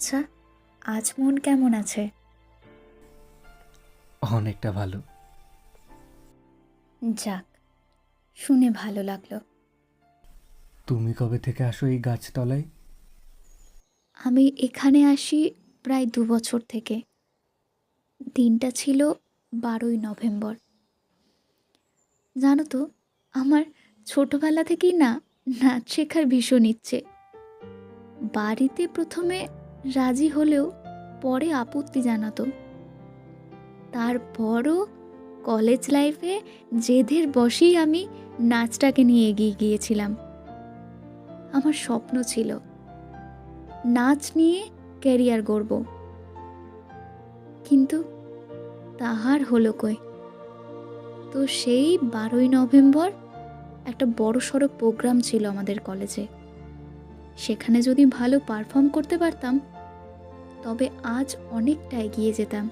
আচ্ছা আজ মন কেমন আছে? অনেকটা ভালো। যাক শুনে ভালো লাগল। তুমি কবে থেকে আসো এই গাছতলায়? আমি এখানে আসি প্রায় দু বছর থেকে। দিনটা ছিল বারোই নভেম্বর। জানো তো আমার ছোটবেলা থেকেই না নাচ শেখার ভীষণ ইচ্ছে। বাড়িতে প্রথমে রাজি হলেও পরে আপত্তি জানাতো। তারপরও কলেজ লাইফে জেদের বসেই আমি নাচটাকে নিয়ে এগিয়ে গিয়েছিলাম। আমার স্বপ্ন ছিল নাচ নিয়ে ক্যারিয়ার গড়ব। কিন্তু তাহার হলো কই? তো সেই বারোই নভেম্বর একটা বড় সড়ো প্রোগ্রাম ছিল আমাদের কলেজে। সেখানে যদি ভালো পারফর্ম করতে পারতাম তবে আজ অনেকটা এগিয়ে যেতাম।